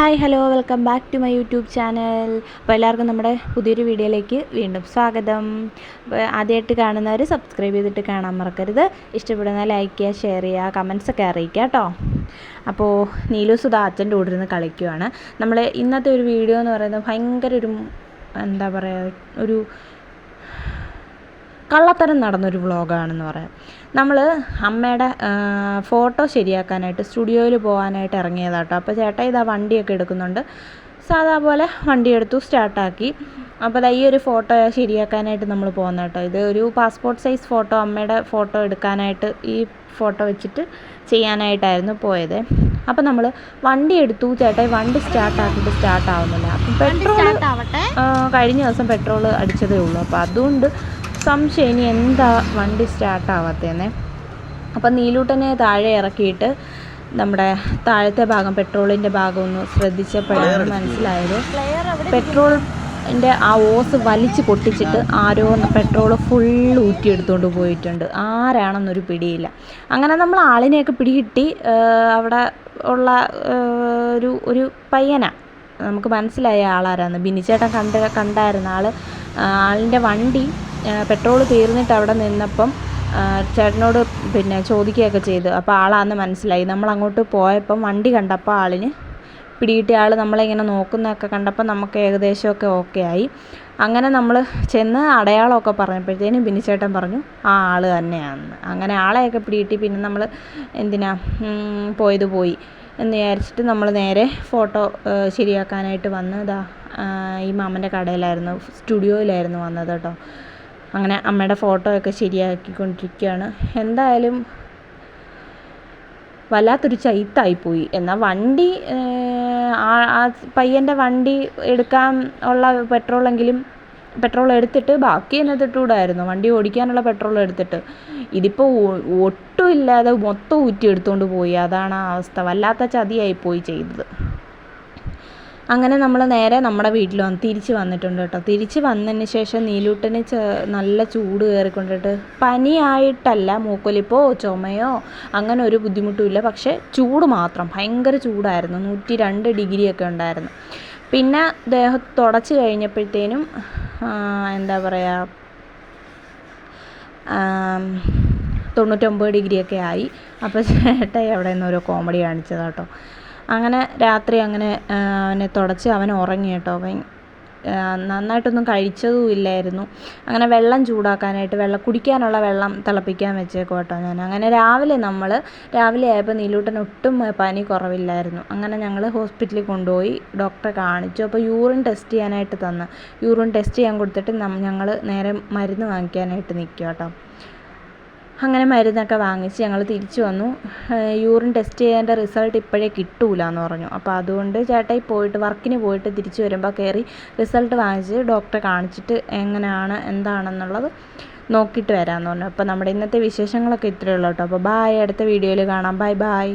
Hi hello welcome back to my YouTube channel. അപ്പോൾ എല്ലാവർക്കും നമ്മുടെ പുതിയൊരു വീഡിയോയിലേക്ക് വീണ്ടും സ്വാഗതം. ആദ്യമായിട്ട് കാണുന്നവർ സബ്സ്ക്രൈബ് ചെയ്തിട്ട് കാണാൻ മറക്കരുത്. ഇഷ്ടപ്പെടുന്ന ലൈക്ക് ചെയ്യുക ഷെയർ ചെയ്യുക കമൻസ് ഒക്കെ അറിയിക്കുക കേട്ടോ. അപ്പോൾ നീലു സുധാ അച്ഛന്റെ കൂടെ ഇരുന്ന് കളിക്കുവാണ്. നമ്മൾ ഇന്നത്തെ ഒരു വീഡിയോ എന്ന് പറയുന്നത് ഭയങ്കര ഒരു എന്താ പറയുക ഒരു കള്ളത്തരം നടന്നൊരു വ്ളോഗാണെന്ന് പറയാം. നമ്മൾ അമ്മയുടെ ഫോട്ടോ ശരിയാക്കാനായിട്ട് സ്റ്റുഡിയോയിൽ പോകാനായിട്ട് ഇറങ്ങിയതാട്ടോ. അപ്പോൾ ചേട്ടാ ഇതാ വണ്ടിയൊക്കെ എടുക്കുന്നുണ്ട്. സാധാ പോലെ വണ്ടി എടുത്തു സ്റ്റാർട്ടാക്കി. അപ്പോൾ ഈ ഒരു ഫോട്ടോ ശരിയാക്കാനായിട്ട് നമ്മൾ പോകുന്ന കേട്ടോ ഇത് ഒരു പാസ്പോർട്ട് സൈസ് ഫോട്ടോ അമ്മയുടെ ഫോട്ടോ എടുക്കാനായിട്ട് ഈ ഫോട്ടോ വെച്ചിട്ട് ചെയ്യാനായിട്ടായിരുന്നു പോയത്. അപ്പോൾ നമ്മൾ വണ്ടി എടുത്തു ചേട്ടായി വണ്ടി സ്റ്റാർട്ടാക്കിയിട്ട് സ്റ്റാർട്ടാവുന്നില്ല. സ്റ്റാർട്ട് ആവുന്നില്ല അപ്പം പെട്രോൾ കഴിഞ്ഞ ദിവസം പെട്രോൾ അടിച്ചതേ ഉള്ളൂ. അപ്പോൾ അതുകൊണ്ട് സംശയം ഇനി എന്താ വണ്ടി സ്റ്റാർട്ടാവാത്തതെന്നേ അപ്പം നീലൂട്ടനെ താഴെ ഇറക്കിയിട്ട് നമ്മുടെ താഴത്തെ ഭാഗം പെട്രോളിന്റെ ഭാഗം ഒന്ന് ശ്രദ്ധിച്ചപ്പോഴാണ് മനസ്സിലായത് പെട്രോൾ എന്റെ ആ ഓസ് വലിച്ച് പൊട്ടിച്ചിട്ട് ആരോ പെട്രോൾ ഫുൾ ഊറ്റിയെടുത്തുകൊണ്ട് പോയിട്ടുണ്ട്. ആരാണെന്നൊരു പിടിയില്ല. അങ്ങനെ നമ്മൾ ആളിനെയൊക്കെ പിടികിട്ടി അവിടെ ഉള്ള ഒരു ഒരു പയ്യനാണ് നമുക്ക് മനസ്സിലായ ആളാരാന്ന്. ബിനിച്ചേട്ടൻ കണ്ട് കണ്ടായിരുന്ന ആൾ ആളിന്റെ വണ്ടി പെട്രോൾ തീർന്നിട്ട് അവിടെ നിന്നപ്പം ചേട്ടനോട് പിന്നെ ചോദിക്കുകയൊക്കെ ചെയ്തു. അപ്പോൾ ആളാന്ന് മനസ്സിലായി. നമ്മൾ അങ്ങോട്ട് പോയപ്പം വണ്ടി കണ്ടപ്പോൾ ആളിന് പിടികിട്ടിയ ആൾ നമ്മളിങ്ങനെ നോക്കുന്നതൊക്കെ കണ്ടപ്പോൾ നമുക്ക് ഏകദേശമൊക്കെ ഓക്കെ ആയി. അങ്ങനെ നമ്മൾ ചെന്ന് അടയാളമൊക്കെ പറഞ്ഞപ്പോഴത്തേനും ബിനിച്ചേട്ടൻ പറഞ്ഞു ആ ആൾ തന്നെയാണെന്ന് അങ്ങനെ ആളെയൊക്കെ പിടിയിട്ട് പിന്നെ നമ്മൾ എന്തിനാ പോയത് പോയി എന്ന് വിചാരിച്ചിട്ട് നമ്മൾ നേരെ ഫോട്ടോ ശരിയാക്കാനായിട്ട് വന്നതാ ഈ മാമന്റെ കടയിലായിരുന്നു സ്റ്റുഡിയോയിലായിരുന്നു വന്നത് കേട്ടോ. അങ്ങനെ അമ്മയുടെ ഫോട്ടോ ഒക്കെ ശരിയാക്കിക്കൊണ്ടിരിക്കുകയാണ്. എന്തായാലും വല്ലാത്തൊരു ചൈത്തായിപ്പോയി എന്നാൽ വണ്ടി ആ പയ്യന്റെ വണ്ടി എടുക്കാൻ ഉള്ള പെട്രോളെങ്കിലും പെട്രോൾ എടുത്തിട്ട് ബാക്കി എന്നതിട്ടൂടായിരുന്നു വണ്ടി ഓടിക്കാനുള്ള പെട്രോൾ എടുത്തിട്ട്. ഇതിപ്പോൾ ഒട്ടും ഇല്ലാതെ മൊത്തം ഊറ്റി എടുത്തുകൊണ്ട് പോയി. അതാണ് ആ അവസ്ഥ. വല്ലാത്ത ചതിയായി പോയി ചെയ്തത്. അങ്ങനെ നമ്മൾ നേരെ നമ്മുടെ വീട്ടിൽ വന്ന് തിരിച്ച് വന്നിട്ടുണ്ട് കേട്ടോ. തിരിച്ച് വന്നതിന് ശേഷം നീലൂട്ടന് നല്ല ചൂട് കയറിക്കൊണ്ടിട്ട് പനിയായിട്ടല്ല മൂക്കൊലിപ്പോ ചുമയോ അങ്ങനെ ഒരു ബുദ്ധിമുട്ടുമില്ല പക്ഷേ ചൂട് മാത്രം ഭയങ്കര ചൂടായിരുന്നു. നൂറ്റി രണ്ട് ഡിഗ്രിയൊക്കെ ഉണ്ടായിരുന്നു. പിന്നെ ദേഹം തുടച്ച് കഴിഞ്ഞപ്പോഴത്തേനും എന്താ പറയുക തൊണ്ണൂറ്റൊമ്പത് ഡിഗ്രിയൊക്കെ ആയി. അപ്പോൾ ചേട്ടൻ എവിടെ നിന്ന് ഓരോ കോമഡി കാണിച്ചതാട്ടോ അങ്ങനെ രാത്രി അങ്ങനെ അവനെ തുടച്ച് അവൻ ഉറങ്ങി കേട്ടോ. അവൻ നന്നായിട്ടൊന്നും കഴിച്ചതും ഇല്ലായിരുന്നു. അങ്ങനെ വെള്ളം ചൂടാക്കാനായിട്ട് വെള്ളം കുടിക്കാനുള്ള വെള്ളം തിളപ്പിക്കാൻ വെച്ചേക്കും കേട്ടോ ഞാൻ. അങ്ങനെ രാവിലെ നമ്മൾ രാവിലെ ആയപ്പോൾ നീലൂട്ടൻ ഒട്ടും പനി കുറവില്ലായിരുന്നു. അങ്ങനെ ഞങ്ങൾ ഹോസ്പിറ്റലിൽ കൊണ്ടുപോയി ഡോക്ടറെ കാണിച്ചു. അപ്പോൾ യൂറിൻ ടെസ്റ്റ് ചെയ്യാനായിട്ട് തന്നു. യൂറിൻ ടെസ്റ്റ് ചെയ്യാൻ കൊടുത്തിട്ട് ഞങ്ങൾ നേരെ മരുന്ന് വാങ്ങിക്കാനായിട്ട് നിൽക്കുക കേട്ടോ. അങ്ങനെ മരുന്നൊക്കെ വാങ്ങിച്ച് ഞങ്ങൾ തിരിച്ചു വന്നു. യൂറിൻ ടെസ്റ്റ് ചെയ്യേണ്ട റിസൾട്ട് ഇപ്പോഴേ കിട്ടൂല എന്ന് പറഞ്ഞു. അപ്പോൾ അതുകൊണ്ട് ചേട്ടായി പോയിട്ട് വർക്കിന് പോയിട്ട് തിരിച്ചു വരുമ്പോൾ കയറി റിസൾട്ട് വാങ്ങിച്ച് ഡോക്ടറെ കാണിച്ചിട്ട് എങ്ങനെയാണ് എന്താണെന്നുള്ളത് നോക്കിയിട്ട് വരാമെന്ന് പറഞ്ഞു. അപ്പോൾ നമ്മുടെ ഇന്നത്തെ വിശേഷങ്ങളൊക്കെ ഇത്രയേ ഉള്ളൂ കേട്ടോ. അപ്പോൾ ബായ് അടുത്ത വീഡിയോയിൽ കാണാം. Bye bye